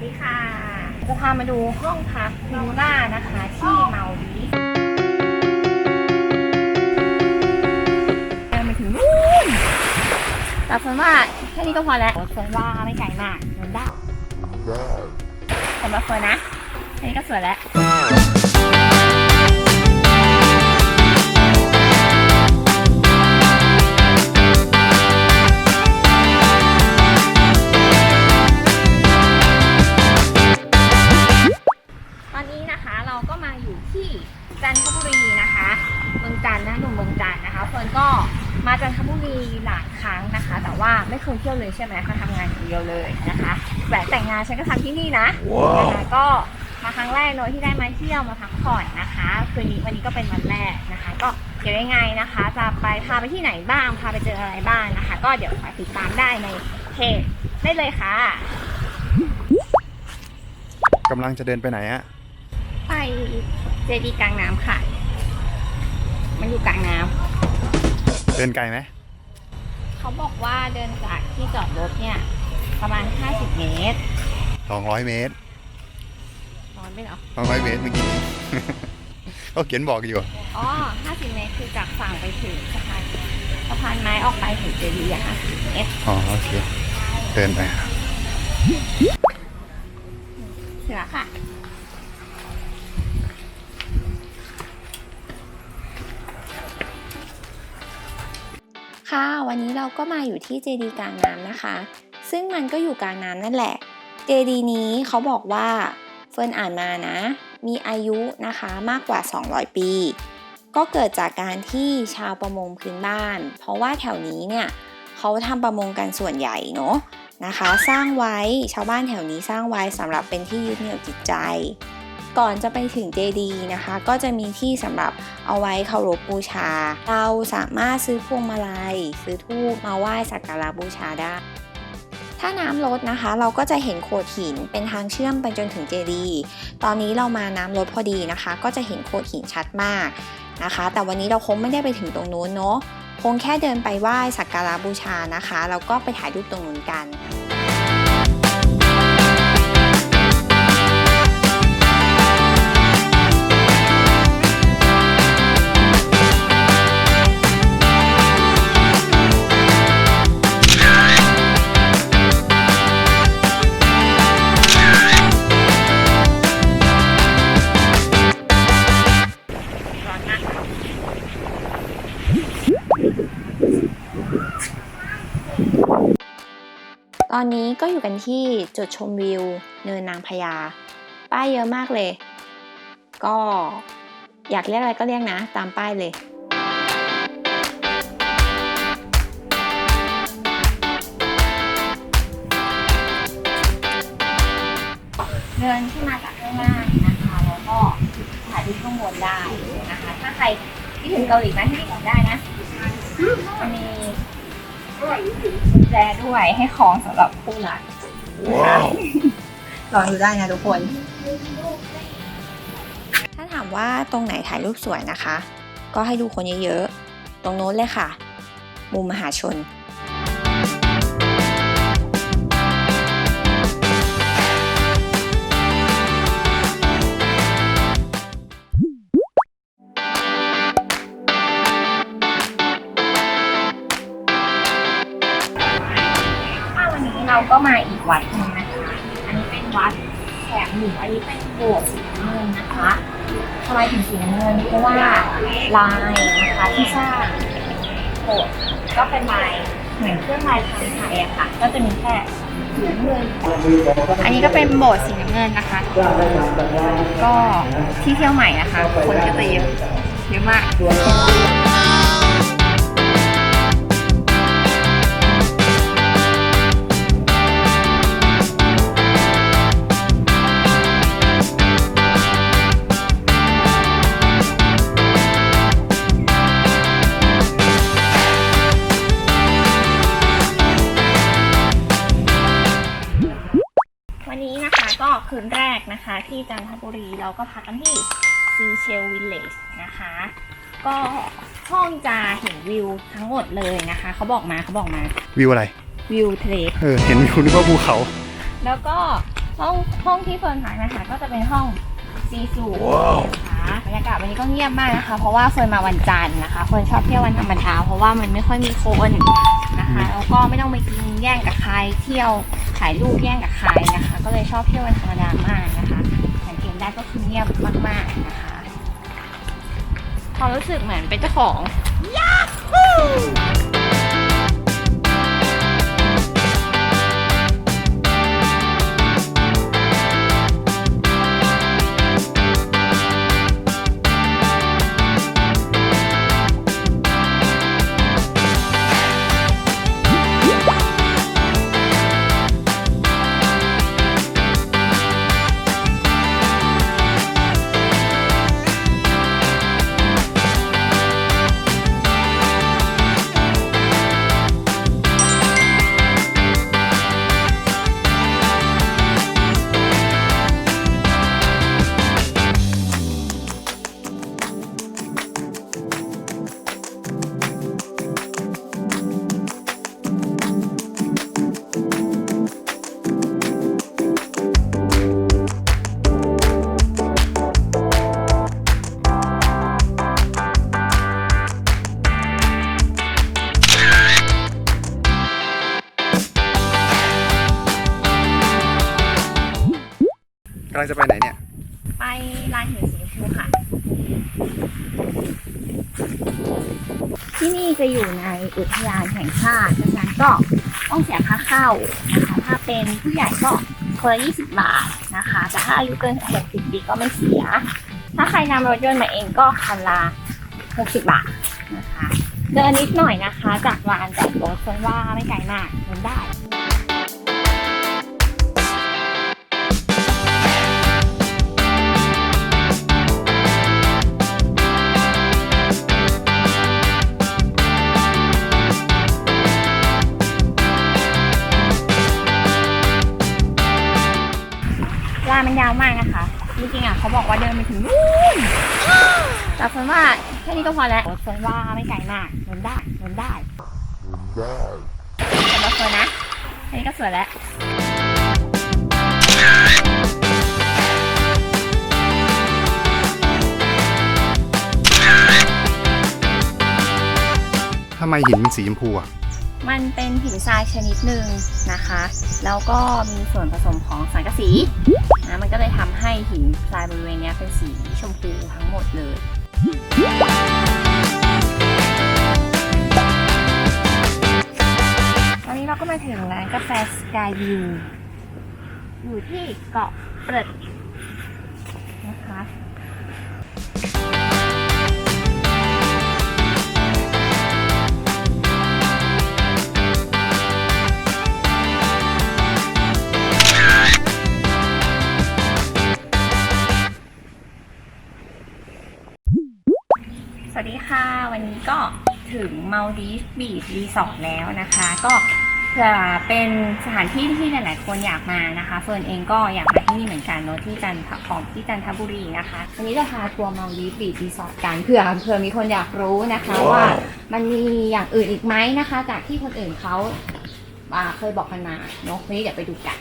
สดีค่ะ จะพามาดูห้องพักวิลล่านะคะ ที่เมาดีฟเดินไปถึงนู่นแต่เฟิร์นว่าแค่นี้ก็พอแล้วเฟิร์นว่าไม่ไกลมากเดินได้สำหรับเฟิร์นนะแค่นี้ก็สวยแล้ว ฉันก็ทำที่นี่นะนะคะก็มาครั้งแรกเนอะที่ได้มาเที่ยวมาพักผ่อนนะคะ คืนนี้วันนี้ก็เป็นวันแรกนะคะ ก็เดี๋ยวยังไงนะคะ จะไปพาไปที่ไหนบ้างพาไปเจออะไรบ้างนะคะ ก็เดี๋ยวคอยติดตามได้ในเพจได้เลยค่ะกำลังจะเดินไปไหนฮะไปเจดีย์กลางน้ำค่ะ มันอยู่กลางน้ำเดินไกลไหมเขาบอกว่าเดินจากที่จอดรถเนี่ยประมาณ 50 เมตร สองร้อยเมตรร้อนไปเหรอ สองร้อยเมตรเมื่อกี้ เขาเขียนบอกอยู่ อ๋อ50 เมตรคือจากฝั่งไปถึงสะพานสะพานไม้ออกไปถึงเจดีย์อะ50เมตรอ๋อโอเคเดินไปถึงแล้วค่ะ ค่ะ วันนี้เราก็มาอยู่ที่เจดีย์กลางน้ำนะคะ ซึ่งมันก็อยู่กลางน้ำนั่นแหละ เจดีนี้เขาบอกว่าเฟิร์นอ่านมานะ มีอายุนะคะมากกว่า 200 ปี ก็เกิดจากการที่ชาวประมงพื้นบ้าน เพราะว่าแถวนี้เนี่ยเขาทำประมงกันส่วนใหญ่เนาะนะคะ สร้างไว้ชาวบ้านแถวนี้สร้างไว้สำหรับเป็นที่ยึดเหนี่ยวจิตใจ ก่อนจะไปถึงเจดีนะคะ ก็จะมีที่สำหรับเอาไว้เคารพบูชา เราสามารถซื้อพวงมาลัย ซื้อธูปมาไหว้สักการะบูชาได้ ถ้าน้ำลดนะคะ เราก็จะเห็นโขดหินเป็นทางเชื่อมไปจนถึงเจดีย์ตอนนี้เรามาน้ำลดพอดีนะคะ ก็จะเห็นโขดหินชัดมากนะคะ แต่วันนี้เราคงไม่ได้ไปถึงตรงนู้นเนาะคงแค่เดินไปไหว้สักการะบูชานะคะแล้วก็ไปถ่ายรูปตรงนู้นกัน ตอนนี้ก็อยู่กันที่จุดชมวิว เนินนางพญา ป้ายเยอะมากเลย ก็อยากเรียกอะไรก็เรียกนะ ตามป้ายเลยเดินขึ้นมาจากข้างล่างนะคะแล้วก็ถ่ายรูปข้างบนได้นะคะ ถ้าใครที่ถึงเกาหลีมาที่นี่ก่อนได้นะมันมี กุญแจด้วยให้คล้องสำหรับคู่รักนะคะลองดูได้นะทุกคน ถ้าถามว่าตรงไหนถ่ายรูปสวยนะคะ ก็ให้ดูคนเยอะๆ ตรงโน้นเลยค่ะ มุมมหาชน เพราะว่าลายนะคะที่สร้างโบสถ์ก็เป็นลายเหมือนเครื่องลายทางไทยอะค่ะ ก็จะมีแค่สีน้ำเงินอันนี้ก็เป็นโบสถ์สีน้ำเงินนะคะ ก็ที่เที่ยวใหม่นะคะ คนก็จะเยอะเยอะมาก ที่จันทบุรี เราก็พักกันที่ซีเชลวิลเลจนะคะ ก็ห้องจะเห็นวิวทั้งหมดเลยนะคะ เขาบอกมาเขาบอกมาวิวอะไร วิวทะเลเออเห็นวิวนึกว่าภูเขา แล้วก็ห้องห้องที่เฟิร์นพักนะคะก็จะเป็นห้องซีซูนะคะบรรยากาศวันนี้ก็เงียบมากนะคะ เพราะว่าเฟิร์นมาวันจันทร์นะคะเฟิร์นชอบเที่ยววันธรรมดาเพราะว่ามันไม่ค่อยมีคนนะคะแล้วก็ไม่ต้องไปกินแย่งกับใครเที่ยวถ่ายรูปแย่งกับใครนะคะ ก็เลยชอบเที่ยววันธรรมดามากนะคะสังเกต ได้ก็คือเงียบมากๆนะคะความรู้สึกเหมือนเป็นเจ้าของก จะอยู่ในอุทยานแห่งชาติดังนั้นก็ต้องเสียค่าเข้านะคะถ้าเป็นผู้ใหญ่ก็คนละ20 บาทนะคะ แต่ถ้าอายุเกิน 60 ปีก็ไม่เสีย ถ้าใครนำรถยนต์มาเองก็คันละ60 บาทนะคะ เดินนิดหน่อยนะคะ จากลานจอดรถคนว่าไม่ไกลมากเดินได้ เขาบอกว่าเดินไปถึงนู่นแต่เฟิร์นว่าแค่นี้ก็พอแล้วเฟิร์นว่าไม่ไกลมากเดินได้เดินได้สำหรับเฟิร์นนะแค่นี้ก็สวยแล้วทำไมหินเป็นสีชมพูอะ มันเป็นหินทรายชนิดหนึ่งนะคะ แล้วก็มีส่วนผสมของสังกะสีนะมันก็เลยทำให้หินทรายบริเวณนี้เป็นสีชมพูทั้งหมดเลยตอนนี้เราก็มาถึงร้านกาแฟสกายวิวอยู่ที่เกาะเปิดนะคะ สวัสดีค่ะ วันนี้ก็ถึงมาดีฟบีชรีสอร์ทแล้วนะคะ ก็เผื่อเป็นสถานที่ที่หลาย ๆ คนอยากมานะคะเฟิร์นเองก็อยากมาที่นี่เหมือนกันเนอะที่จันทของที่จันทบุรีนะคะวันนี้จะพาทัวร์มาดีฟบีชรีสอร์ทกันเผื่อเผื่อมีคนอยากรู้นะคะ ว่ามันมีอย่างอื่นอีกไหมนะคะ จากที่คนอื่นเขาาเคยบอกกันมาเนอะวันนี้เดี๋ยวไปดูกัน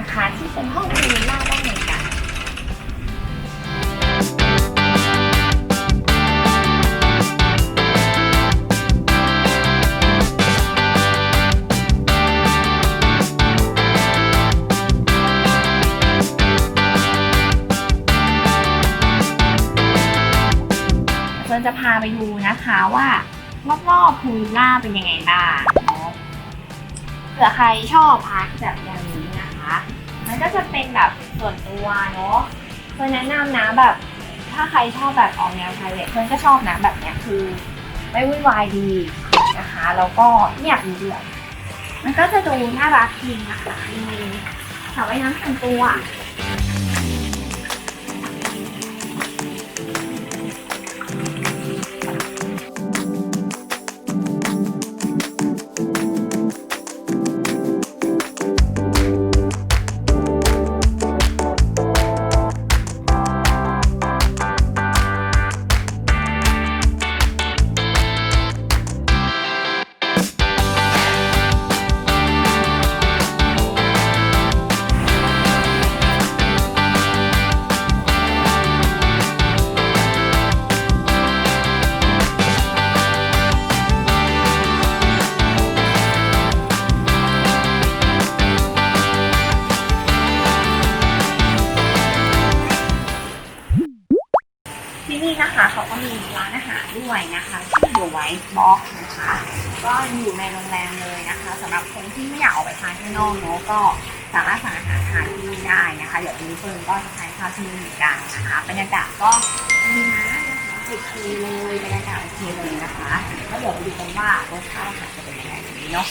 นะคะ ที่เป็นห้องวิลล่าด้านในกันเฟิร์นจะพาไปดูนะคะว่ารอบๆพูลวิล่าเป็นยังไงบ้างเผื่อใครชอบพักแบบอย่างนี้ มันก็จะเป็นแบบส่วนตัวเนาะเพื่อนแนะนำนะแบบ ถ้าใครชอบแบบออกแนวไทยเลยเพื่อนก็ชอบนะแบบเนี้ยคือไม่วุ่นวายดีนะคะแล้วก็เงียบดีด้วยมันก็จะดูน่ารักดีนะคะมีสาว่ายน้ำส่วนตัว อยู่ในโรงแรมเลยนะคะสำหรับคนที่ไม่อยากออกไปทานข้างนอกเนาะก็สามารถสั่งอาหารทานที่นี่ได้นะคะ เดี๋ยวนี้เฟิร์นก็จะทานข้าวที่นี่เหมือนกันนะคะบรรยากาศก็ดีนะนะคะโอเคเลยบรรยากาศโอเคเลยนะคะแล้วเดี๋ยวไปดูกันว่ารสชาติอาหารจะเป็นยังไงนี้เนาะ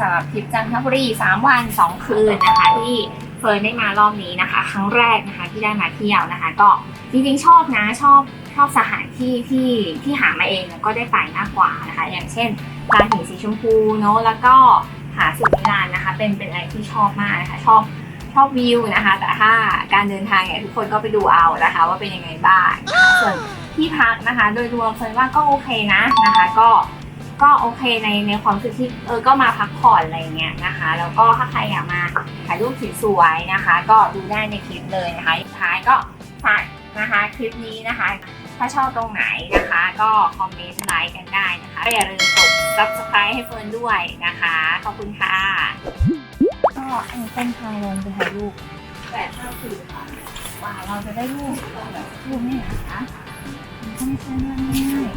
สำหรับทริปจันทบุรี 3 วัน 2 คืนนะคะ ที่เฟิร์นได้มารอบนี้นะคะ ครั้งแรกนะคะที่ได้มาเที่ยวนะคะ ก็จริงๆชอบนะชอบชอบสถานที่ที่ที่หามาเองแล้วก็ได้ไปมากกว่านะคะ อย่างเช่นลานหินสีชมพูเนอะแล้วก็หาสุดนิรันนะคะ เป็นเป็นอะไรที่ชอบมากนะคะชอบชอบวิวนะคะ แต่ถ้าการเดินทางเนี่ยทุกคนก็ไปดูเอานะคะ ว่าเป็นยังไงบ้างส่วนที่พักนะคะ โดยรวมเฟิร์นว่าก็โอเคนะนะคะ ก็ ก็โอเคในในความรู้สึกที่เออก็มาพักผ่อนอะไรเงี้ยนะคะ แล้วก็ถ้าใครอยากมาถ่ายรูปสวยๆนะคะ ก็ดูได้ในคลิปเลยนะคะสุดท้ายก็ฝากนะคะคลิปนี้นะคะ ถ้าชอบตรงไหนนะคะ ก็คอมเมนต์ไลค์กันได้นะคะก็อย่าลืมกด subscribe ให้เฟิร์นด้วยนะคะ ขอบคุณค่ะก็อันนี้เป็นทางลงไปถ่ายรูปแปดห้าสี่ค่ะว่าเราจะได้รูปแบบรูปนี่นะคะมันก็ไม่ใช่เรื่องง่าย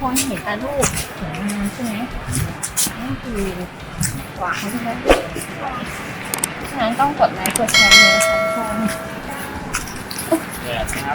คนเห็นแต่รูปสวยงามใช่ไหมนั่นคือกว่าเขาจะได้รูปฉะนั้นต้องกดไลค์กดแชร์เลยค่ะทุกคนเดี๋ยวนะ